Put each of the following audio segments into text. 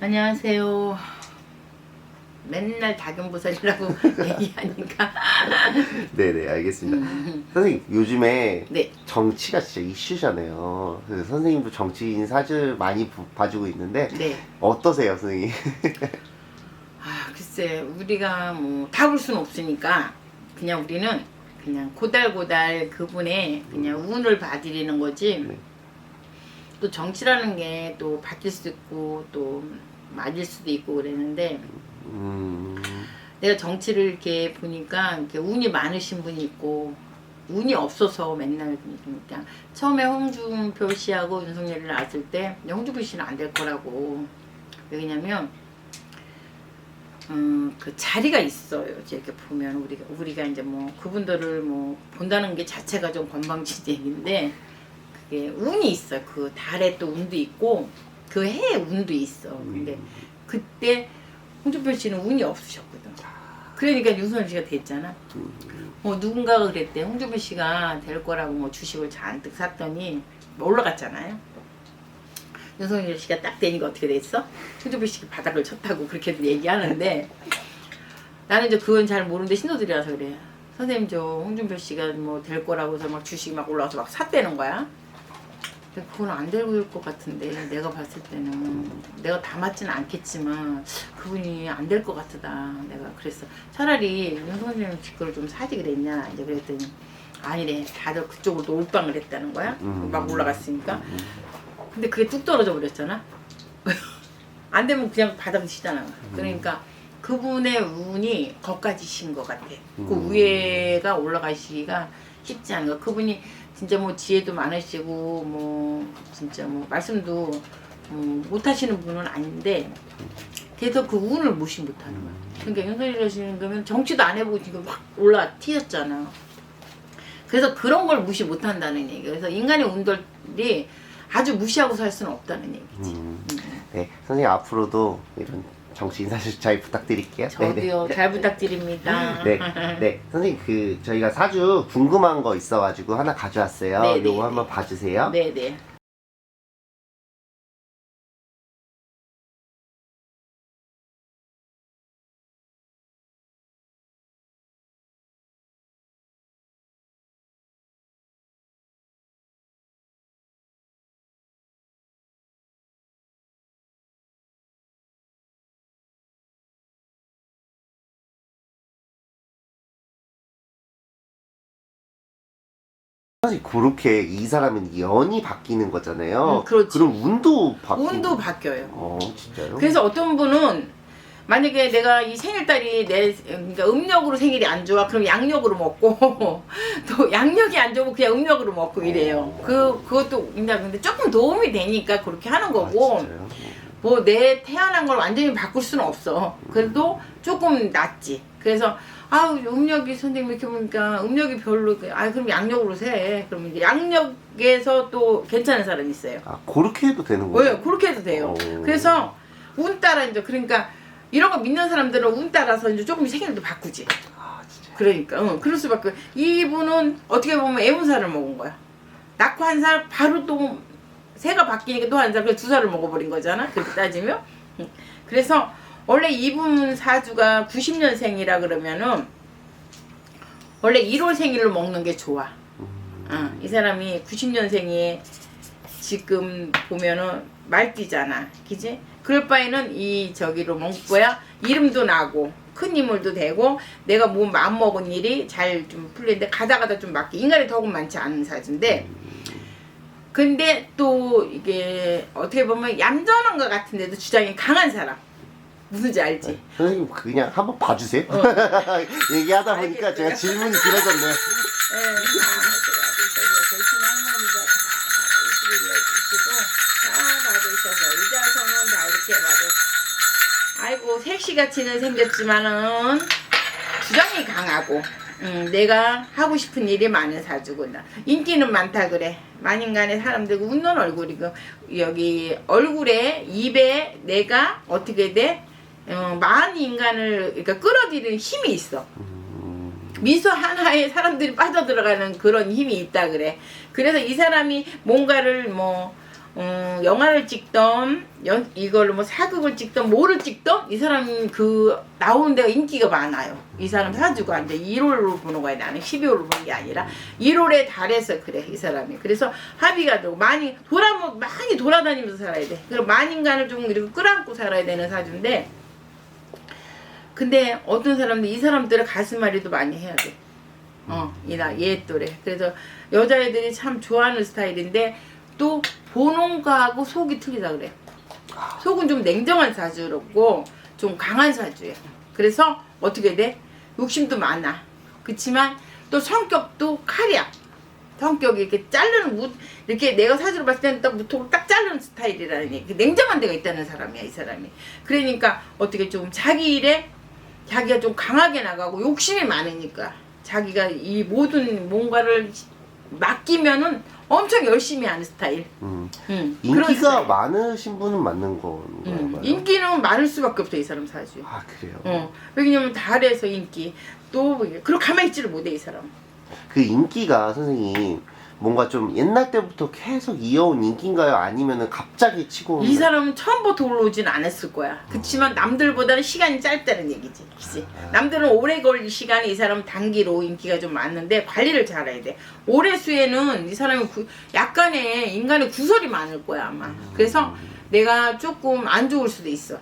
안녕하세요. 맨날 다금부설이라고 얘기하니까. 네네 알겠습니다. 선생님 요즘에 네. 정치가 진짜 이슈잖아요. 그래서 선생님도 정치인 사주 많이 부- 봐주고 있는데 네. 어떠세요, 선생님? 아, 글쎄, 우리가 뭐 답을 수는 없으니까 그냥 우리는 그냥 고달고달 그분의 그냥 운을 봐드리는 거지. 네. 또 정치라는 게 또 바뀔 수도 있고 또 맞을 수도 있고 그랬는데 음, 내가 정치를 이렇게 보니까 이렇게 운이 많으신 분이 있고 운이 없어서 맨날 그러니까 처음에 홍준표 씨하고 윤석열을 낳았을 때 홍준표 씨는 안 될 거라고 왜냐면 음, 그 자리가 있어요. 이렇게 보면 우리가 우리가 이제 뭐 그분들을 뭐 본다는 게 자체가 좀 건방지대인데 그게 운이 있어. 그 달에 또 운도 있고 그 해에 운도 있어. 근데 그때 홍준표 씨는 운이 없으셨거든. 그러니까 윤석열 씨가 됐잖아. 뭐 누군가가 그랬대. 홍준표 씨가 될 거라고 뭐 주식을 잔뜩 샀더니 올라갔잖아요. 윤석열 씨가 딱 되니까 어떻게 됐어? 홍준표 씨가 바닥을 쳤다고 그렇게 얘기하는데 나는 이제 그건 잘 모르는데 신도들이라서 그래. 선생님 저 홍준표 씨가 뭐 될 거라고 해서 막 주식이 막 올라와서 막 샀다는 거야. 근데 그건 안될것 같은데 내가 봤을 때는 내가 다 맞지는 않겠지만 그분이 안 될 것 같다 내가 그랬어 차라리 윤석열 집거를 좀 사지 그랬냐 이제 그랬더니 아니래 다들 그쪽으로 또 올빵을 했다는 거야 음. 막 올라갔으니까 근데 그게 뚝 떨어져 버렸잖아 안 되면 그냥 바닥 치잖아 그러니까 그분의 운이 거기까지 신 것 같아 그 음. 위에가 올라가시기가 쉽지 않은 거 그분이 진짜 뭐 지혜도 많으시고 뭐 진짜 뭐 말씀도 음, 못하시는 분은 아닌데 계속 그 운을 무시 못하는 거야. 그러니까 윤석열 하시는 거면 정치도 안 해보고 지금 확 올라 튀었잖아. 그래서 그런 걸 무시 못한다는 얘기. 그래서 인간의 운들이 아주 무시하고 살 수는 없다는 얘기지. 음, 네, 선생님 앞으로도 이런 정치 인 사주 잘 부탁드릴게요. 저도요 잘 부탁드립니다. 네, 네, 선생님 그 저희가 사주 궁금한 거 있어가지고 하나 가져왔어요. 네, 네, 요거 네. 한번 봐주세요. 네 네. 사실 그렇게 이 사람은 연이 바뀌는 거잖아요. 음, 그렇지. 럼 운도 바뀌는 운도 바뀌어요. 어, 진짜요? 그래서 어떤 분은 만약에 내가 이 생일달이 내 그러니까 음력으로 생일이 안 좋아 그럼 양력으로 먹고 또 양력이 안 좋으면 그냥 음력으로 먹고 이래요. 그 그것도 그냥 근데 조금 도움이 되니까 그렇게 하는 아, 거고 진짜요? 뭐 내 태어난 걸 완전히 바꿀 수는 없어. 그래도 조금 낫지. 그래서 아우 음력이 선생님 이렇게 보니까 음력이 별로 아 그럼 양력으로 세. 그러면 이제 양력에서 또 괜찮은 사람이 있어요. 아, 그렇게 해도 되는 거예요? 왜 그렇게 해도 돼요. 오. 그래서 운 따라 이제 그러니까 이런 거 믿는 사람들은 운 따라서 이제 조금 생일도 바꾸지. 아, 진짜. 그러니까 응, 그럴 수밖에. 이분은 어떻게 보면 애운살을 먹은 거야. 낳고 한 살 바로 또 새가 바뀌니까 또 한 살, 그두 살을 먹어버린 거잖아. 그렇게 따지면. 응. 그래서 원래 이분 사주가 90년생이라 그러면은 원래 1월 생일로 먹는 게 좋아. 어, 이 사람이 90년생이 지금 보면은 말띠잖아. 그지? 그럴 바에는 이 저기로 먹고야 이름도 나고 큰 인물도 되고 내가 뭐 마음 먹은 일이 잘 좀 풀리는데 가다 가다 좀 맞게 인간이 더욱 많지 않은 사주인데 근데 또 이게 어떻게 보면 얌전한 것 같은데도 주장이 강한 사람 무슨지 알지? 선생님 그냥 한번 봐주세요. 어. 얘기하다 보니까 알겠어요. 제가 질문이 길어졌네요. 예, 아, 저희 할머니가 다 의식을 내주시고 다 놔두셔서 이자성은 다 이렇게 봐도 아이고 색시같이는 생겼지만은 주장이 강하고 음, 내가 하고 싶은 일이 많은 사주구나 인기는 많다 그래 만인간의 사람들 웃는 얼굴이고 여기 얼굴에 입에 내가 어떻게 돼 어, 많은 인간을 그러니까 끌어들이는 힘이 있어 미소 하나에 사람들이 빠져들어가는 그런 힘이 있다 그래. 그래서 이 사람이 뭔가를 뭐 음, 영화를 찍던 연, 이걸로 뭐 사극을 찍던 뭐를 찍던 이 사람 그 나오는 데가 인기가 많아요. 이 사람 사주가 이제 1월로 보는 거야. 나는 12월로 보는 게 아니라 1월에 달해서 그래 이 사람이. 그래서 합의가 되고 많이 돌아 뭐 많이 돌아다니면서 살아야 돼. 그리고 만인간을 좀 이렇게 끌어안고 살아야 되는 사주인데 근데 어떤 사람들 이 사람들은 가슴앓이도 많이 해야 돼. 어, 이나 얘 또래. 그래서 여자애들이 참 좋아하는 스타일인데 또 보는 거하고 속이 틀리다 그래. 속은 좀 냉정한 사주고 좀 강한 사주예요. 그래서 어떻게 돼? 욕심도 많아. 그렇지만 또 성격도 칼이야. 성격이 이렇게 자르는 무 이렇게 내가 사주로 봤을 때는 딱 무턱을 딱 자르는 스타일이라는 얘기. 냉정한 데가 있다는 사람이야 이 사람이. 그러니까 어떻게 좀 자기 일에 자기가 좀 강하게 나가고 욕심이 많으니까 자기가 이 모든 뭔가를 맡기면은 엄청 열심히 하는 스타일. 음. 음, 그런 인기가 스타일. 많으신 분은 맞는 건가요? 음, 인기는 많을 수밖에 없어 이 사람 사주. 아 그래요. 어, 왜냐면 달에서 인기 또 그렇게 가만히 있지를 못해 이 사람. 그 인기가 선생님 뭔가 좀 옛날 때부터 계속 이어온 인기인가요? 아니면은 갑자기 치고 이 사람은 처음부터 올라오진 않았을 거야. 그렇지만 남들보다는 시간이 짧다는 얘기지. 그치? 남들은 오래 걸릴 시간이 이 사람은 단기로 인기가 좀 많은데 관리를 잘해야 돼. 올해 수에는 이 사람이 구- 약간의 인간의 구설이 많을 거야 아마. 그래서 내가 조금 안 좋을 수도 있어.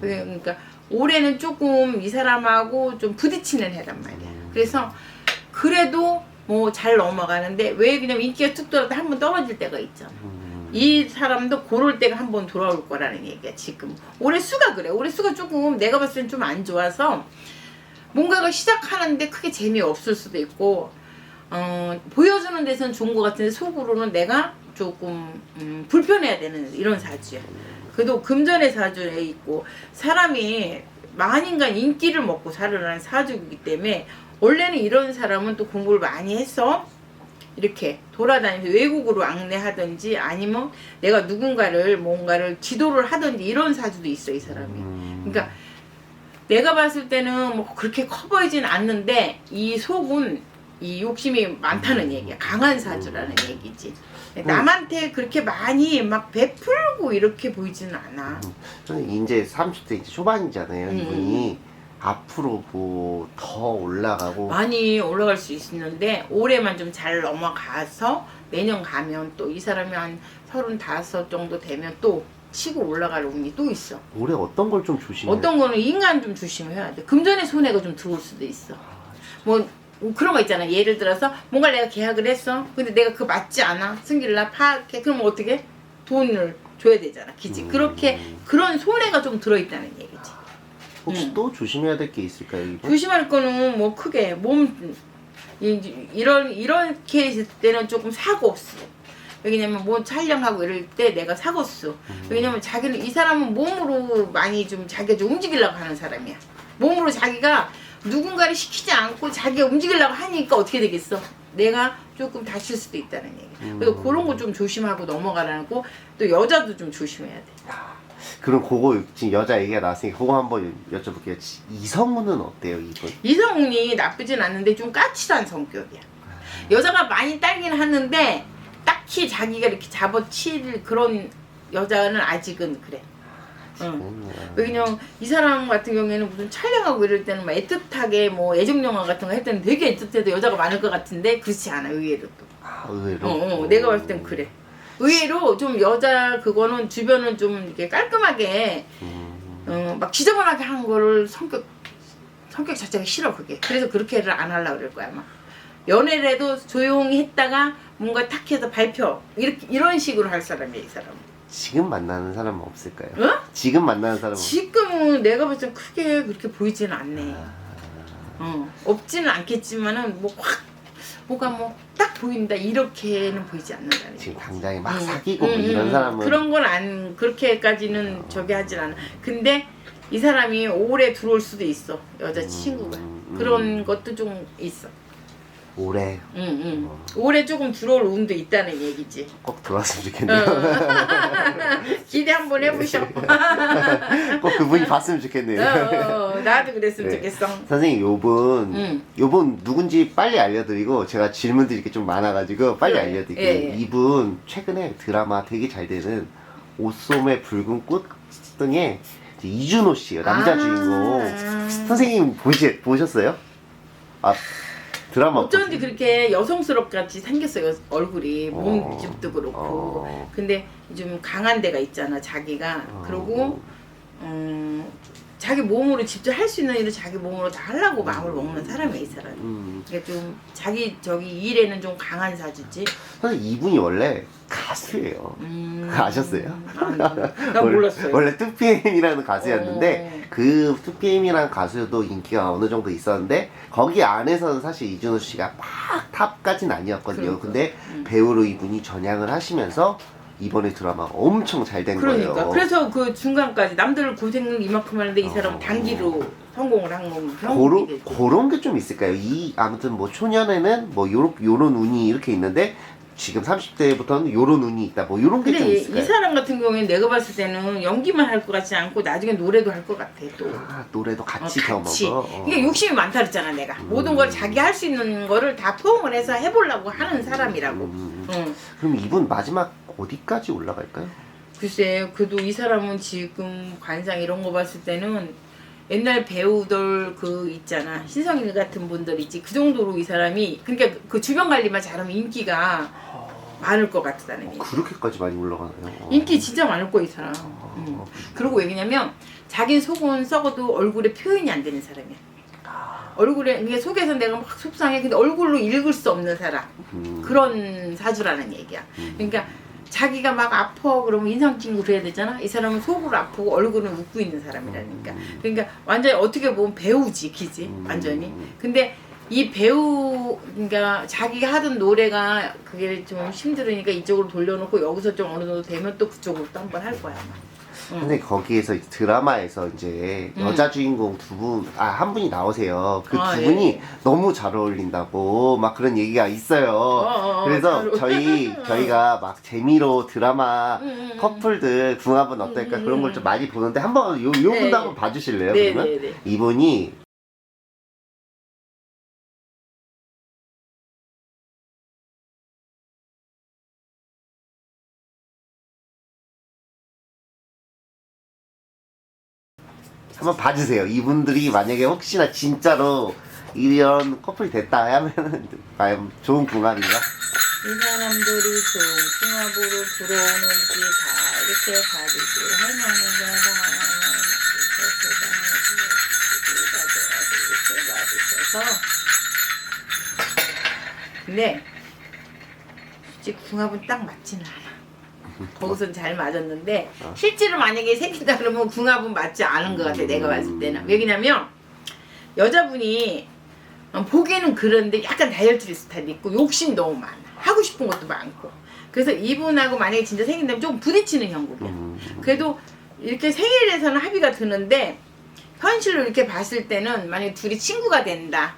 그러니까 올해는 조금 이 사람하고 좀 부딪히는 해란 말이야. 그래서 그래도 뭐 잘 넘어가는데 왜 그냥 인기가 툭 떨어도 한번 떨어질 때가. 음, 이 사람도 고럴 때가 한 번 돌아올 거라는 얘기야 지금. 올해 수가 그래. 올해 수가 조금 내가 봤을 땐 좀 안 좋아서 뭔가가 시작하는데 크게 재미없을 수도 있고 어, 보여주는 데서는 좋은 것 같은데 속으로는 내가 조금 음, 불편해야 되는 이런 사주야. 그래도 금전의 사주에 있고 사람이 만인간 인기를 먹고 살으라는 사주이기 때문에 원래는 이런 사람은 또 공부를 많이 해서 이렇게 돌아다니면서 외국으로 안내하든지 아니면 내가 누군가를 뭔가를 지도를 하든지 이런 사주도 있어 이 사람이. 음, 그러니까 내가 봤을 때는 뭐 그렇게 커 보이진 않는데 이 속은 이 욕심이 많다는 얘기야. 강한 사주라는 얘기지. 남한테 그렇게 많이 막 베풀고 이렇게 보이지는 않아. 이제 30대 이제 초반이잖아요. 음. 이분이 앞으로 뭐 더 올라가고 많이 올라갈 수 있는데 올해만 좀 잘 넘어가서 내년 가면 또 이 사람이 한 서른다섯 정도 되면 또 치고 올라갈 운이 또 있어. 올해 어떤 걸 좀 조심해야 어떤 거는 인간 좀 조심해야 돼. 금전의 손해가 좀 들어올 수도 있어. 뭐 그런 거 있잖아. 예를 들어서 뭔가 내가 계약을 했어. 근데 내가 그거 맞지 않아. 승길날 파악해. 그럼 어떻게? 돈을 줘야 되잖아. 그지? 음. 그렇게 그런 손해가 좀 들어있다는 얘기지. 혹시 음. 또 조심해야 될 게 있을까요? 이분? 조심할 거는 뭐 크게 몸 이- 이런 이렇게 때는 조금 사고 없어. 왜냐면 뭐 촬영하고 이럴 때 내가 사고 없어. 왜냐면 자기는 이 사람은 몸으로 많이 좀 자기가 좀 움직이려고 하는 사람이야. 몸으로 자기가 누군가를 시키지 않고 자기가 움직이려고 하니까 어떻게 되겠어? 내가 조금 다칠 수도 있다는 얘기. 그래서 음. 그런 거 좀 조심하고 넘어가라고 또 여자도 좀 조심해야 돼. 그럼 그거 지금 여자 얘기가 나왔으니까 그거 한번 여쭤볼게요. 이성우는 어때요, 이분? 이성훈이 나쁘진 않는데 좀 까칠한 성격이야. 여자가 많이 딸긴 하는데 딱히 자기가 이렇게 잡아칠 그런 여자는 아직은 그래. 응. 음, 왜냐면 이 사람 같은 경우에는 무슨 촬영하고 이럴 때는 막 애틋하게 뭐 애정 영화 같은 거 할 때는 되게 애틋해도 여자가 많을 것 같은데 그렇지 않아 의외로 또. 아, 의외로. 어, 어, 내가 봤을 땐 그래. 의외로 좀 여자 그거는 주변은 좀 이렇게 깔끔하게 음, 어, 막 지저분하게 한 거를 성격 성격 자체가 싫어 그게. 그래서 그렇게를 안 하려고 그럴 거야 아마. 연애를 해도 조용히 했다가 뭔가 탁 해서 발표 이렇게 이런 식으로 할 사람이야 이 사람 지금 만나는 사람은 없을까요? 어? 지금 만나는 사람은 지금은 내가 봤을 때 크게 그렇게 보이지는 않네. 어, 없지는 않겠지만은 뭐 확 뭐가 뭐 딱 보인다. 이렇게는 보이지 않는다는 지금 얘기지. 당장에 막 응, 사귀고 응, 뭐 이런 응, 사람은 그런 건 안 그렇게까지는 저기 하진 않아. 근데 이 사람이 오래 들어올 수도 있어. 여자 친구가. 음, 그런 것도 좀 있어. 올해 응, 응. 어. 올해 조금 들어올 운도 있다는 얘기지. 꼭 들어왔으면 어. 좋겠네요. 기대 한번 해보셔. 꼭 그분이 봤으면 좋겠네요. 어, 어, 어. 어, 나도 그랬으면 네. 좋겠어. 선생님 요분 응. 요분 누군지 빨리 알려드리고 제가 질문 드릴 게좀 많아가지고 빨리 그래. 알려드릴게요. 예, 예. 이분 최근에 드라마 되게 잘 되는 옷소매 붉은 꽃 등의 이제 이준호 씨예요 남자 아. 주인공. 선생님 보시 보셨어요? 아 드라마 어쩐지? 그렇게 여성스럽 같이 생겼어요 얼굴이 어. 몸집도 그렇고 어. 근데 좀 강한 데가 있잖아 자기가 어. 그리고 음, 자기 몸으로 직접 할 수 있는 일을 자기 몸으로 다 하려고 마음을 먹는 사람이야 이 사람이 음, 그러니까 좀 자기 저기 일에는 좀 강한 사주지 선생님 이분이 원래 가수예요. 음. 아셨어요? 아니, 난 원래- 몰랐어요 원래 2PM이라는 가수였는데 어. 그 2PM이라는 가수도 인기가 어느 정도 있었는데 거기 안에서는 사실 이준호 씨가 막 탑까지는 아니었거든요. 그러니까. 근데 음. 배우로 이분이 전향을 하시면서 이번에 드라마 엄청 잘된 그러니까 거예요. 그래서 그 중간까지 남들 고생을 이만큼 하는데 이 사람은 어. 단기로 성공을 한 거면 그런. 그런 게 좀 있을까요? 이 아무튼 뭐 초년에는 뭐 요런 요런 운이 이렇게 있는데 지금 30대부터는 요런 운이 있다. 뭐 요런 게 좀 있을까요? 이 사람 같은 경우에는 내가 봤을 때는 연기만 할 것 같지 않고 나중에 노래도 할 것 같아 또. 아, 노래도 어, 같이 같이. 겸어서. 어. 이게 욕심이 많다 그랬잖아 내가. 모든 걸 자기 할 수 있는 거를 다 포용을 해서 해보려고 하는 사람이라고. 음, 응. 그럼 이분 마지막 어디까지 올라갈까요? 글쎄, 그래도 이 사람은 지금 관상 이런 거 봤을 때는 옛날 배우들 그 있잖아 신성일 같은 분들 있지 그 정도로 이 사람이 그러니까 그 주변 관리만 잘하면 인기가 많을 것 같다는 얘기. 그렇게까지 많이 올라가나요? 어. 인기 진짜 많을 거이 사람. 응. 그리고 왜냐면 자기 속은 썩어도 얼굴에 표현이 안 되는 사람이야. 얼굴에 이게 속에서 내가 막 속상해 근데 얼굴로 읽을 수 없는 사람 음. 그런 사주라는 얘기야. 그러니까 자기가 막 아파 그러면 인상 찡고 그래야 되잖아. 이 사람은 속으로 아프고 얼굴은 웃고 있는 사람이라니까. 그러니까 완전히 어떻게 보면 배우지, 기지 음. 완전히. 근데 이 배우 그러니까 자기가 하던 노래가 그게 좀 힘들으니까 이쪽으로 돌려놓고 여기서 좀 어느 정도 되면 또 그쪽으로 또 한번 할 거야. 아마. 응. 근데 거기에서 이제 드라마에서 이제 음. 여자 주인공 두 분, 아, 한 분이 나오세요. 그 두 아, 예. 분이 너무 잘 어울린다고 막 그런 얘기가 있어요. 어, 어, 그래서 잘 어울- 저희, 저희가 막 재미로 드라마 음, 음, 커플들 궁합은 어떨까 음, 그런 걸 음. 좀 많이 보는데 한번 요, 요 분도 네. 한번 봐주실래요? 네, 그러면? 네, 네. 이분이 한번 봐주세요. 이분들이 만약에 혹시나 진짜로 이런 커플이 됐다 하면은 과연 좋은 궁합인가? 이 사람들이 좋은 궁합으로 들어오는지 다 이렇게 봐주지 할머니가 봐주셔서 근데 솔직히 궁합은 딱 맞지는 않아 거기선 잘 맞았는데 실제로 만약에 생긴다 그러면 궁합은 맞지 않은 것 같아 내가 봤을 때는 왜냐면 여자분이 어, 보기에는 그런데 약간 다이어트 스타일이 있고 욕심 너무 많아. 하고 싶은 것도 많고. 그래서 이분하고 만약에 진짜 생긴다면 좀 부딪히는 형국이야. 음, 그래도 이렇게 생일에서는 합의가 드는데 현실로 이렇게 봤을 때는 만약에 둘이 친구가 된다.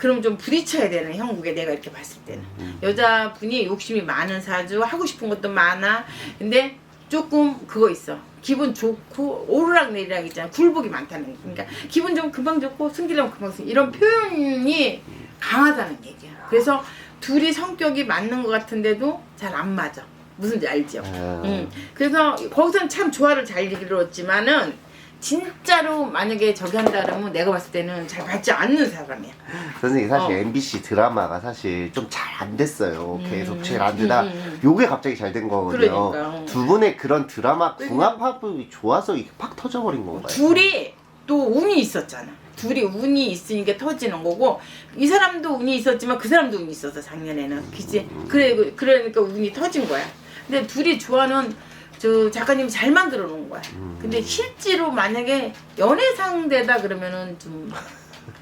그럼 좀 부딪혀야 되는 형국에 내가 이렇게 봤을 때는. 여자분이 욕심이 많은 사주 하고 싶은 것도 많아. 근데 조금 그거 있어. 기분 좋고 오르락 내리락 있잖아. 굴복이 많다는 거. 그러니까 기분 좀 금방 좋고 승기려면 금방 승 이런 표현이 강하다는 얘기야. 그래서 둘이 성격이 맞는 것 같은데도 잘 안 맞아. 무슨지 알죠? 아, 음, 그래서 거기서는 참 조화를 잘 이루었지만은 진짜로 만약에 저기 한다 그러면 내가 봤을 때는 잘 받지 않는 사람이야. 선생님 사실 어. MBC 드라마가 사실 좀 잘 안 됐어요. 계속 음, 잘안 되다 음, 음, 음. 요게 갑자기 잘 된 거거든요. 그러니까요. 두 분의 그런 드라마 왜냐면- 궁합합이 좋아서 이게 팍 터져버린 건가요? 둘이 또 운이 있었잖아. 둘이 운이 있으니까 터지는 거고 이 사람도 운이 있었지만 그 사람도 운이 있었어 작년에는 그치 그래 그- 그러니까 운이 터진 거야 근데 둘이 좋아하는 저 작가님이 잘 만들어 놓은 거야 근데 실제로 만약에 연애 상대다 그러면은 좀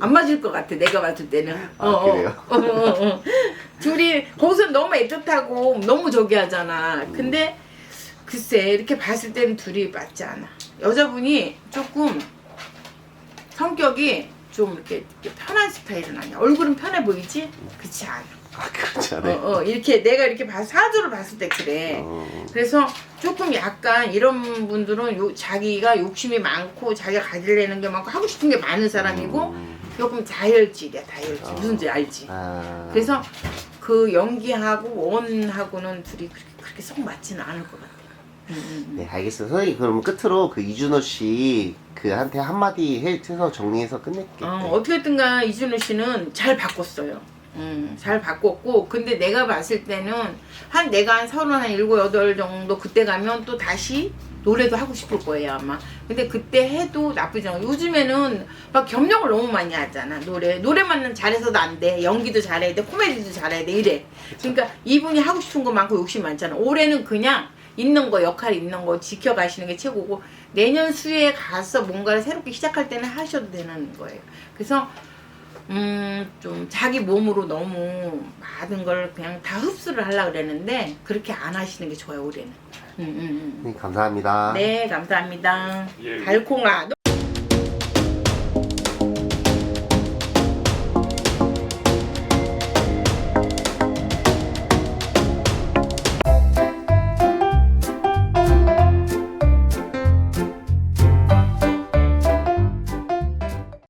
안 맞을 것 같아 내가 봤을 때는 아, 그래요? 어, 어, 어, 어. 둘이 거기서 너무 애틋하고 너무 저기 하잖아 근데 글쎄 이렇게 봤을 때는 둘이 맞지 않아 여자분이 조금 성격이 좀 이렇게, 이렇게 편한 스타일은 아니야. 얼굴은 편해 보이지? 그렇지 않아. 아 그렇지 어, 않아요. 어, 이렇게 내가 이렇게 봐, 사주를 봤을 때 그래. 어, 그래서 조금 약간 이런 분들은 요, 자기가 욕심이 많고 자기가 가지려는 게 많고 하고 싶은 게 많은 사람이고 음. 조금 다혈질이야 다혈질 어. 무슨 지 알지? 아. 그래서 그 연기하고 원하고는 둘이 그렇게, 그렇게 썩 맞지는 않을 것 같아. 음, 음, 음. 네 알겠어요. 선생님 그럼 끝으로 그 이준호 씨 그한테 한마디 해- 해서 정리해서 끝낼게요. 어, 어떻게든가 이준호 씨는 잘 바꿨어요. 음, 잘 바꿨고 근데 내가 봤을 때는 한 내가 한 서른 한 일곱 여덟 정도 그때 가면 또 다시 노래도 하고 싶을 거예요 아마. 근데 그때 해도 나쁘지 않아. 요즘에는 막 겸용을 너무 많이 하잖아 노래. 노래만 잘해서도 안돼. 연기도 잘해야 돼. 코미디도 잘해야 돼. 이래. 그러니까 이분이 하고 싶은 거 많고 욕심 많잖아. 올해는 그냥 있는 거 역할 있는 거 지켜가시는 게 최고고 내년 수에 가서 뭔가를 새롭게 시작할 때는 하셔도 되는 거예요. 그래서 음, 좀 자기 몸으로 너무 많은 걸 그냥 다 흡수를 하려고 그랬는데 그렇게 안 하시는 게 좋아요, 올해는. 음, 음, 음. 네, 감사합니다. 네, 감사합니다. 예. 달콩아.